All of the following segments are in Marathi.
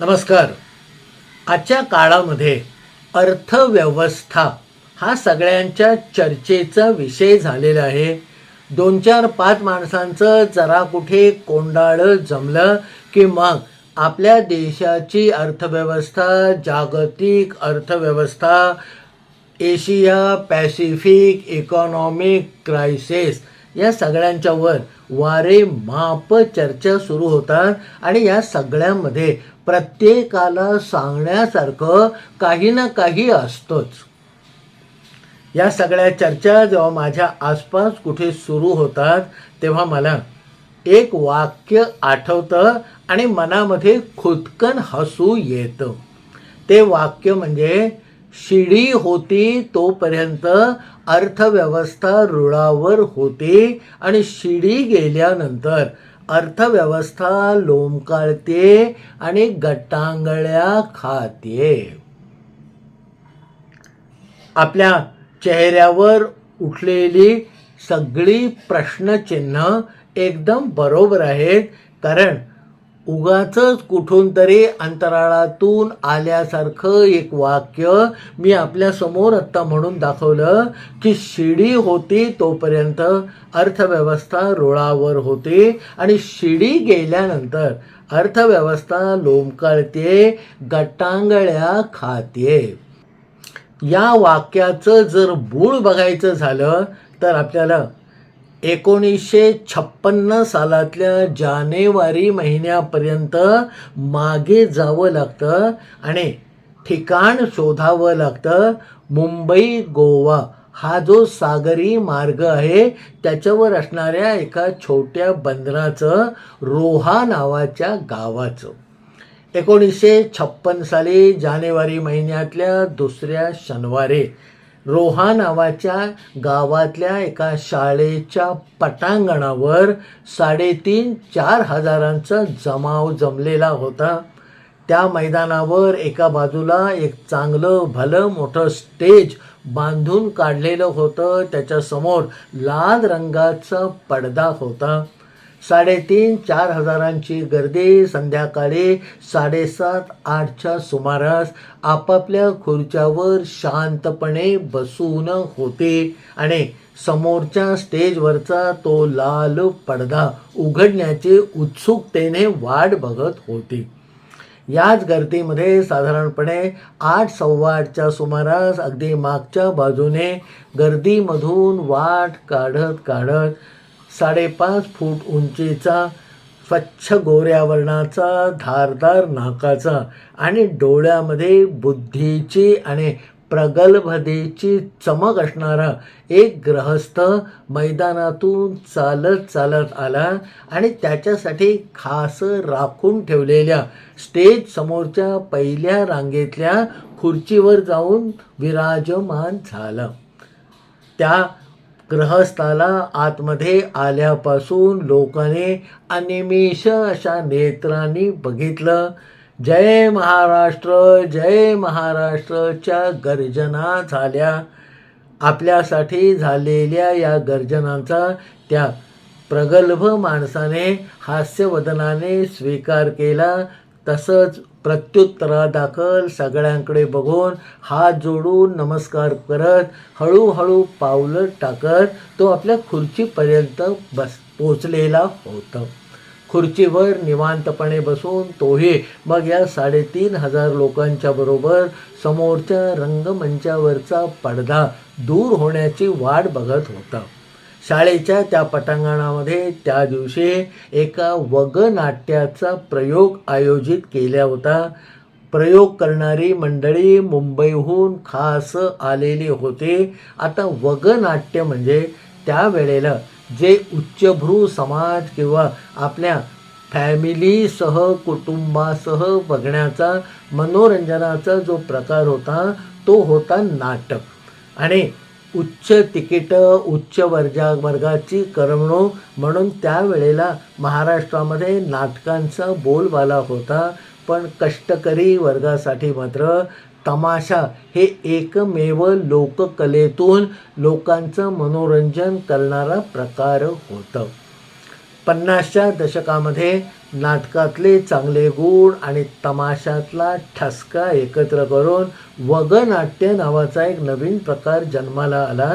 नमस्कार. आजच्या काळामध्ये अर्थव्यवस्था हा सगळ्यांच्या चर्चेचा विषय झालेला आहे. दोन चार पाच माणसांचं जरा कुठे कोंडाळं जमलं की मग आपल्या देशाची अर्थव्यवस्था जागतिक अर्थव्यवस्था एशिया पॅसिफिक इकॉनॉमिक क्रायसिस या सगळ्यांच्यावर वारे माप चर्चा सुरू होतात आणि या सगळ्यामध्ये प्रत्येकाला सांगण्यासारखं काही ना काही असतंच. या सगळ्या चर्चा जेव्हा माझ्या आसपास कुठे सुरू होतात तेव्हा मला एक वाक्य आठवतं आणि मनामध्ये खुदकन हसू येतं. ते वाक्य म्हणजे शिडी होती तोपर्यंत अर्थव्यवस्था रुळावर होती आणि शिडी गेल्यानंतर अर्थव्यवस्था लोंबकाळते आणि गटांगळ्या खाते. आपल्या चेहऱ्यावर उठलेली सगळी प्रश्नचिन्ह एकदम बरोबर आहेत कारण उगाच कुठून तरी अंतराळातून आल्यासारखं एक वाक्य मी आपल्यासमोर आत्ता म्हणून दाखवलं की शिडी होती तोपर्यंत अर्थव्यवस्था रुळावर होती आणि शिडी गेल्यानंतर अर्थव्यवस्था लोंबकळते गटांगळ्या खाते या वाक्याचं जर मूळ बघायचं झालं तर आपल्याला एकोणीसशे छप्पन्न सालातल्या जानेवारी महिन्यापर्यंत मागे जावं लागतं आणि ठिकाण शोधावं लागतं. मुंबई गोवा हा जो सागरी मार्ग आहे त्याच्यावर असणाऱ्या एका छोट्या बंदराचं रोहा नावाच्या गावाचं. एकोणीसशे छप्पन साली जानेवारी महिन्यातल्या दुसऱ्या शनिवारी रोहा नावाच्या गावातल्या एका शाळेच्या पटांगणावर साडेतीन चार हजारांचा जमाव जमलेला होता. त्या मैदानावर एका बाजूला एक चांगलं भलं मोठं स्टेज बांधून काढलेलं होतं. त्याच्यासमोर लाल रंगाचा पडदा होता. साडेतीन चार हजारांची गर्दी. संध्याकाळी साडेसात आठच्या सुमारास आपापल्या खुर्च्यावर शांतपणे बसून होते आणि समोरच्या स्टेजवरचा तो लाल पडदा उघडण्याची उत्सुकतेने वाट बघत होती. याच गर्दीमध्ये साधारणपणे आठ सव्वा आठच्या सुमारास अगदी मागच्या बाजूने गर्दीमधून वाट काढत काढत साडेपाच फूट उंचीचा स्वच्छ गोऱ्या वर्णाचा धारदार नाकाचा आणि डोळ्यामध्ये बुद्धीची आणि प्रगल्भतेची चमक असणारा एक ग्रहस्थ मैदानातून चालत चालत आला आणि त्याच्यासाठी खास राखून ठेवलेल्या स्टेज समोरच्या पहिल्या रांगेतल्या खुर्चीवर जाऊन विराजमान झालं. त्या ग्रहस्थाला आतमध्ये आल्यापासून लोकाने अनिमिष अशा नेत्रांनी बघितलं. जय महाराष्ट्र जय महाराष्ट्रच्या गर्जना झाल्या. आपल्यासाठी झालेल्या या गर्जनांचा त्या प्रगल्भ माणसाने हास्यवदनाने स्वीकार केला. तसंच प्रत्युत्तरादाखल सगळ्यांकडे बघून हात जोडून नमस्कार करत हळूहळू पावलं टाकत तो आपल्या खुर्चीपर्यंत बस पोचलेला होता. खुर्चीवर निवांतपणे बसून तोही. मग या साडेतीन हजार लोकांच्या बरोबर समोरच्या रंगमंचावरचा पडदा दूर होण्याची वाट बघत होता. शाळेच्या त्या पटांगणामध्ये त्या दिवशी एका वगनाट्याचा प्रयोग आयोजित केला होता. प्रयोग करणारी मंडळी मुंबईहून खास आलेली होते. आता वगनाट्य म्हणजे त्यावेळेला जे उच्चभ्रू समाज किंवा आपल्या फॅमिलीसह कुटुंबासह बघण्याचा मनोरंजनाचा जो प्रकार होता तो होता नाटक. आणि उच्च तिकीटं उच्च वर्जा वर्गाची करमणूक म्हणून त्यावेळेला महाराष्ट्रामध्ये नाटकांचा बोलबाला होता. पण कष्टकरी वर्गासाठी मात्र तमाशा हे एकमेव लोककलेतून लोकांचं मनोरंजन करणारा प्रकार होतं. पन्नासच्या दशकामध्ये नाटकातले चांगले गुण आणि तमाशातला ठसका एकत्र करून वगनाट्य नावाचा एक नवीन प्रकार जन्माला आला.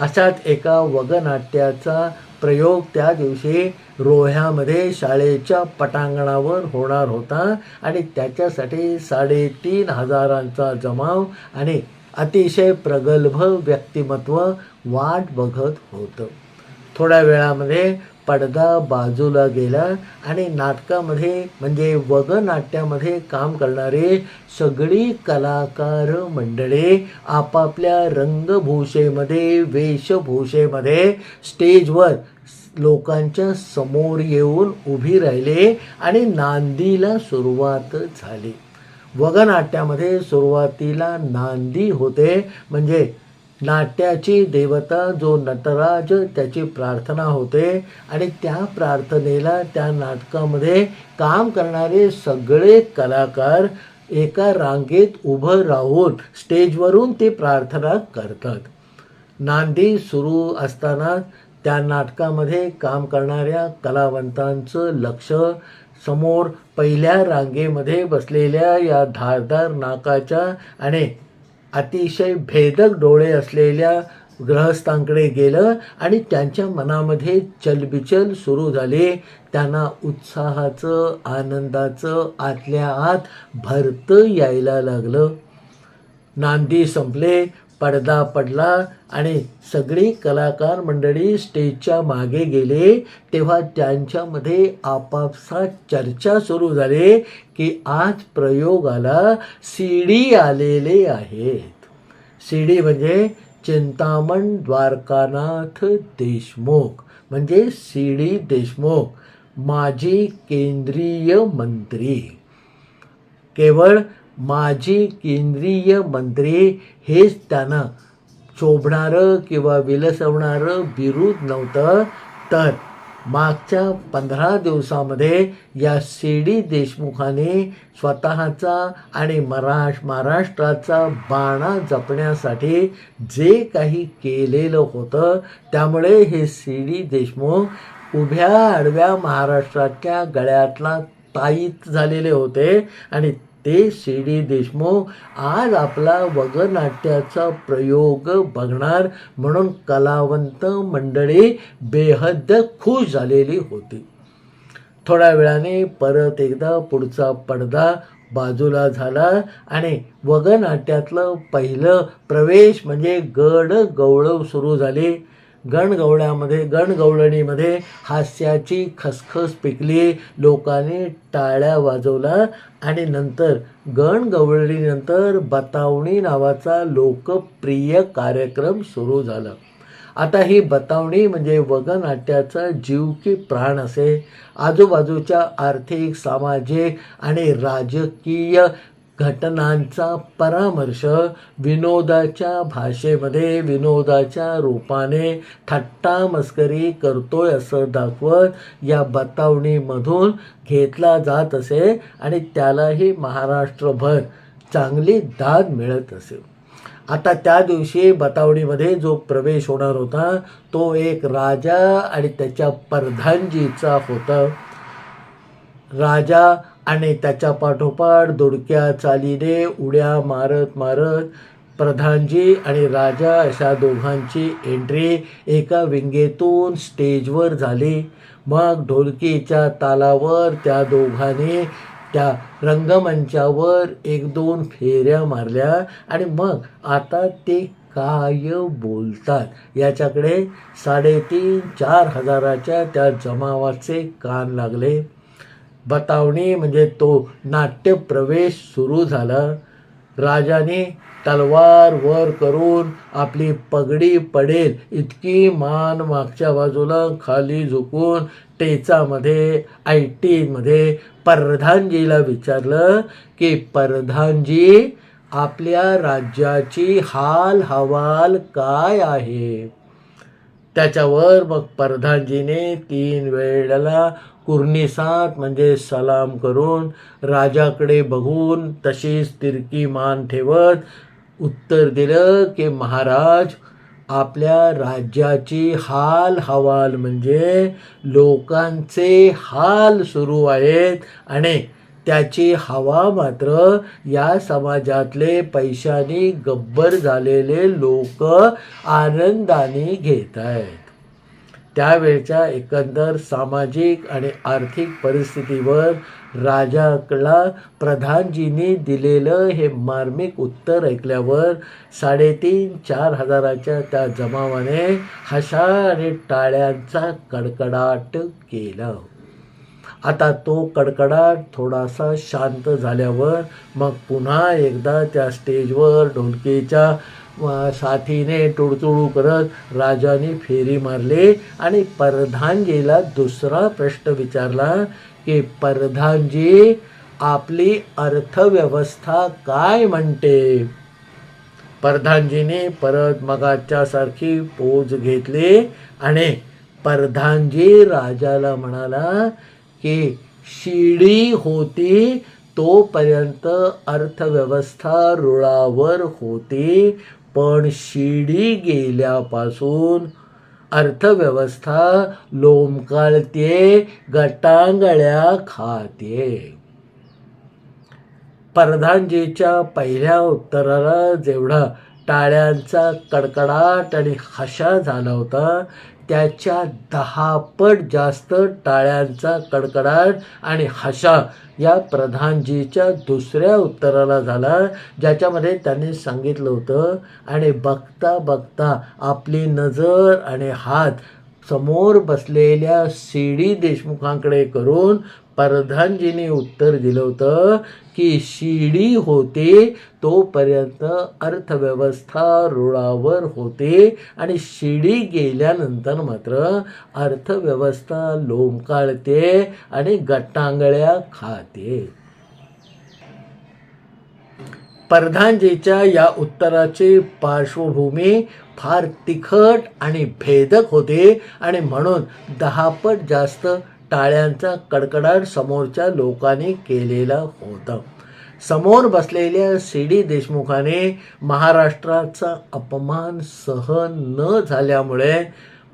अशात एका वगनाट्याचा प्रयोग त्या दिवशी रोह्यामध्ये शाळेच्या पटांगणावर होणार होता आणि त्याच्यासाठी साडेतीन हजारांचा जमाव आणि अतिशय प्रगल्भ व्यक्तिमत्व वाट बघत होतं. थोड्या वेळामध्ये पडदा बाजूला गेला आणि नाटकामध्ये म्हणजे वगनाट्यामध्ये काम करणारे सगळी कलाकार मंडळे आपापल्या रंगभूषेमध्ये वेशभूषेमध्ये स्टेजवर लोकांच्या समोर येऊन उभी राहिले आणि नांदीला सुरुवात झाली. वगनाट्यामध्ये सुरुवातीला नांदी होते म्हणजे नाट्याची देवता जो नटराज त्याची प्रार्थना होते आणि त्या प्रार्थनेला त्या नाटकामध्ये काम करणारे सगळे कलाकार एका रांगेत उभं राहून स्टेजवरून ते प्रार्थना करतात. नांदी सुरू असताना त्या नाटकामध्ये काम करणाऱ्या कलावंतांचं लक्ष समोर पहिल्या रांगेमध्ये बसलेल्या या धारदार नाकाच्या आणि अतिशय भेदक डोळे असलेल्या ग्रहस्थांकडे गेलं आणि त्यांच्या मनामध्ये चलबिचल सुरू झाली. त्यांना उत्साहाचं आनंदाचं आतल्या आत भरतं यायला लागलं. नांदी संपले. पडदा पडला आणि सगळी कलाकार मंडळी स्टेजच्या मागे गेले. तेव्हा त्यांच्यामध्ये आपापसात चर्चा सुरू झाली की आज प्रयोगाला सी डी आलेले आहेत. सी डी म्हणजे चिंतामण द्वारकानाथ देशमुख. म्हणजे सी डी देशमुख माजी केंद्रीय मंत्री. केवळ माजी केंद्रीय मंत्री हेच त्यांना शोभणारं किंवा विलसवणारं बिरूद नव्हतं. तर मागच्या पंधरा दिवसामध्ये या सी डी देशमुखाने स्वतःचा आणि मराश महाराष्ट्राचा बाणा जपण्यासाठी जे काही केलेलं होतं त्यामुळे हे सी डी देशमुख उभ्या आडव्या महाराष्ट्राच्या गळ्यातला ताईत झालेले होते आणि ते सी डी देशमुख आज आपला वगनाट्याचा प्रयोग बघणार म्हणून कलावंत मंडळी बेहद्द खुश झालेली होती. थोड्या वेळाने परत एकदा पुढचा पडदा बाजूला झाला आणि वगनाट्यातलं पहिलं प्रवेश म्हणजे गड गवळव सुरू झाली. गणगवळ्यामध्ये गणगवळणीमध्ये हास्याची खसखस पिकली लोकांनी टाळ्या वाजवला आणि नंतर गणगवळणीनंतर बतावणी नावाचा लोकप्रिय कार्यक्रम सुरू झाला. आता ही बतावणी म्हणजे वगनाट्याचा जीव की प्राण असे. आजूबाजूच्या आर्थिक सामाजिक आणि राजकीय घटनांचा परामर्श विनोदाच्या भाषेमध्ये विनोदाच्या रूपाने थट्टा मस्करी करतोय असं दाखवत या बतावणीमधून घेतला जात असे आणि त्यालाही महाराष्ट्रभर चांगली दाद मिळत असे. आता त्या दिवशी बतावणीमध्ये जो प्रवेश होणार होता तो एक राजा आणि त्याच्या प्रधानजीचा होता. राजा आणि त्याच्या पाठोपाठ दुडक्या चालीने उड्या मारत मारत प्रधानजी आणि राजा अशा दोघांची एंट्री एका विंगेतून स्टेजवर झाली. मग ढोलकीच्या तालावर त्या दोघांनी त्या रंगमंचावर एक दोन फेऱ्या मारल्या आणि मग आता ते काय बोलतात? याच्याकडे साडेतीन चार हजाराच्या त्या जमावाचे कान लागले. बतावणी म्हणजे तो नाट्य प्रवेश सुरू झाला. राजाने तलवार वर करून आपली पगडी पडेल इतकी मान मागच्या बाजूला खाली झुकून टेचामध्ये आय टीमध्ये प्रधानजीला विचारलं की प्रधानजी आपल्या राज्याची हाल हवाल काय आहे? त्याच्यावर मग प्रधानजीने तीन वेळेला कुर्निसात म्हणजे सलाम करून राजाकडे बघून तशीच तिरकी मान ठेवत उत्तर दिलं की महाराज आपल्या राज्याची हाल हवाल म्हणजे लोकांचे हाल सुरू आहेत आणि त्याची हवा मात्र या समाजातले पैशाने गब्बर झालेले लोक आनंदाने घेत आहेत. त्यावेळच्या एकंदर सामाजिक आणि आर्थिक परिस्थितीवर राजाकडला प्रधानजींनी दिलेलं हे मार्मिक उत्तर ऐकल्यावर साडेतीन चार हजाराच्या त्या जमावाने हशा आणि टाळ्यांचा कडकडाट केला. आता तो कडकडाट थोडासा शांत झाल्यावर मग पुन्हा एकदा त्या स्टेजवर ढोलकीच्या साथीने टुडतुडू करत राजाने फेरी मारली आणि परधानजीला दुसरा प्रश्न विचारला की परधानजी आपली अर्थव्यवस्था काय म्हणते? परधानजीने परत मगाच्या सारखी पोज घेतली आणि परधानजी राजाला म्हणाला की शिडी होती तोपर्यंत अर्थव्यवस्था रुळावर होती. पण शिडी गेल्यापासून अर्थव्यवस्था लोंबकाळते गटांगळ्या खाते. प्रधानजीच्या पहिल्या उत्तराला जेवढा टाळ्यांचा कडकडाट आणि हशा झाला होता त्याच्या दहापट जास्त टाळ्यांचा कडकडाट आणि हशा या प्रधानजीच्या दुसऱ्या उत्तराला झाला ज्याच्यामध्ये त्यांनी सांगितलं होतं आणि बघता बघता आपली नजर आणि हात समोर बसलेल्या सी डी देशमुखांकडे करून प्रधानजीने उत्तर दिलं होतं की शिडी होते तोपर्यंत अर्थव्यवस्था रुळावर होते आणि शिडी गेल्यानंतर मात्र अर्थव्यवस्था लोंबकाळते आणि गटांगळ्या खाते. प्रधानजीच्या या उत्तराची पार्श्वभूमी फार तिखट आणि भेदक होते आणि म्हणून दहापट जास्त टाळ्यांचा कडकडाट समोरच्या लोकांनी केलेला होता. समोर बसलेल्या सी डी देशमुखाने महाराष्ट्राचा अपमान सहन न झाल्यामुळे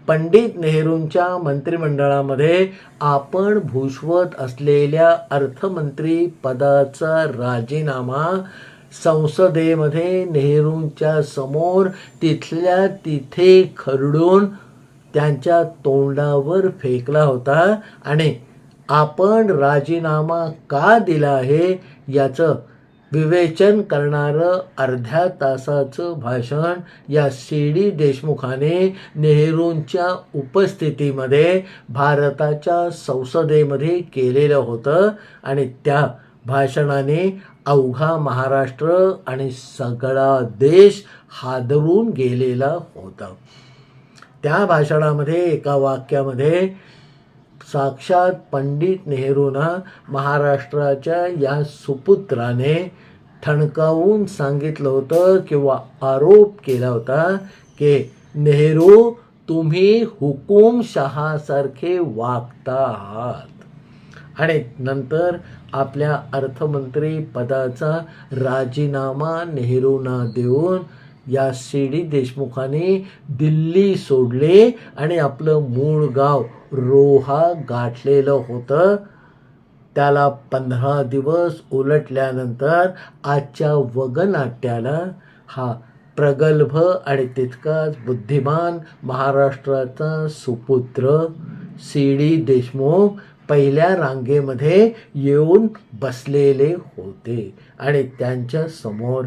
पंडित नेहरूंच्या मंत्रिमंडळामध्ये आपण भूषवत असलेल्या अर्थमंत्री पदाचा राजीनामा संसदेमध्ये नेहरूंच्या समोर तिथल्या तिथे खरडून त्यांच्या तोंडावर फेकला होता आणि आपण राजीनामा का दिला आहे याचं विवेचन करणारं अर्ध्या तासाचं भाषण या सी डी देशमुखाने नेहरूंच्या उपस्थितीमध्ये भारताच्या संसदेमध्ये केलेलं होतं आणि त्या भाषणाने अवघा महाराष्ट्र आणि सगळा देश हादरून गेलेला होता. त्या भाषणामध्ये एका वाक्यामध्ये साक्षात पंडित नेहरूंना महाराष्ट्राच्या या सुपुत्राने ठणकावून सांगितलं होतं किंवा आरोप केला होता की नेहरू तुम्ही हुकुमशहासारखे वागता आहात आणि नंतर आपल्या अर्थमंत्री पदाचा राजीनामा नेहरूंना देऊन या सी डी देशमुखाने दिल्ली सोडले आणि आपलं मूळ गाव रोहा गाठलेलं होतं. त्याला पंधरा दिवस उलटल्यानंतर आजच्या वगनाट्याला हा प्रगल्भ आणि तितकाच बुद्धिमान महाराष्ट्राचा सुपुत्र सी डी देशमुख पहिल्या रांगेमध्ये येऊन बसलेले होते आणि त्यांच्यासमोर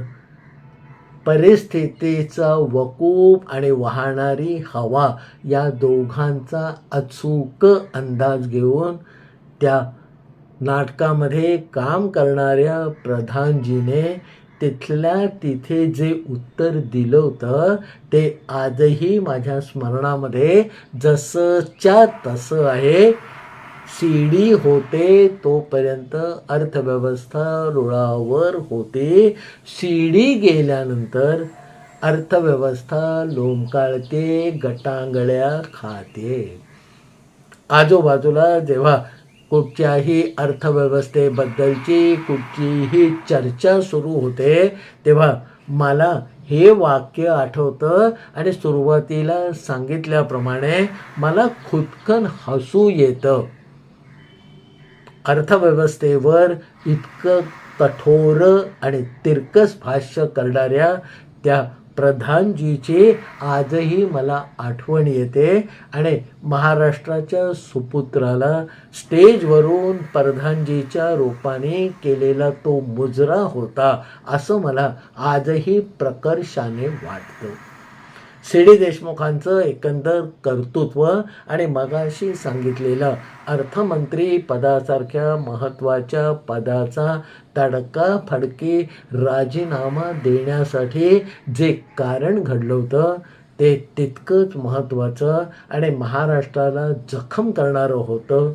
परिस्थितीचा वकूप आणि वाहणारी हवा या दोघांचा अचूक अंदाज घेऊन त्या नाटकामध्ये काम करणाऱ्या प्रधानजीने तिथल्या तिथे जे उत्तर दिलं होतं ते आजही माझ्या स्मरणामध्ये जसंच्या तसं आहे. सी डी होते तोपर्यंत अर्थव्यवस्था रुळावर होते. सी डी गेल्यानंतर अर्थव्यवस्था लोंबकाळते गटांगळ्या खाते. आजूबाजूला जेव्हा कुठच्याही अर्थव्यवस्थेबद्दलची कुठचीही चर्चा सुरू होते तेव्हा मला हे वाक्य आठवतं आणि सुरुवातीला सांगितल्याप्रमाणे मला खुदकन हसू येतं. अर्थव्यवस्थेवर इतकं कठोर आणि तिरकस भाष्य करणाऱ्या त्या प्रधानजीची आजही मला आठवण येते आणि महाराष्ट्राच्या सुपुत्राला स्टेजवरून प्रधानजीच्या रूपाने केलेला तो मुजरा होता असं मला आजही प्रकर्षाने वाटतं. सी डी देशमुखांचं एकंदर कर्तृत्व आणि मगाशी सांगितलेलं अर्थमंत्री पदासारख्या महत्त्वाच्या पदाचा तडका फडकी राजीनामा देण्यासाठी जे कारण घडलं होतं ते तितकंच महत्त्वाचं आणि महाराष्ट्राला जखम करणारं होतं.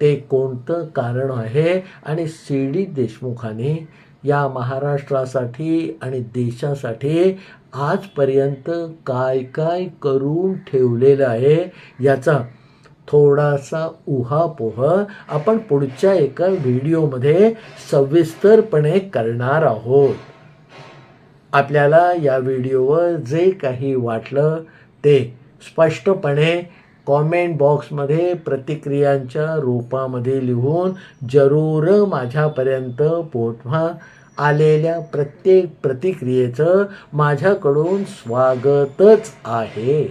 ते कोणतं कारण आहे आणि सी डी देशमुखांनी या महाराष्ट्रासाठी आणि देशासाठी आजपर्यंत काय काय करून ठेवलेलं आहे याचा थोडासा उहापोह आपण पुढच्या एका व्हिडिओमध्ये सविस्तरपणे करणार आहोत. आपल्याला या व्हिडिओवर जे काही वाटलं ते स्पष्टपणे कॉमेंट बॉक्समध्ये प्रतिक्रियांच्या रूपामध्ये लिहून जरूर माझ्यापर्यंत पोचवा. आलेल्या प्रत्येक प्रतिक्रियेचं माझ्याकडून स्वागतच आहे.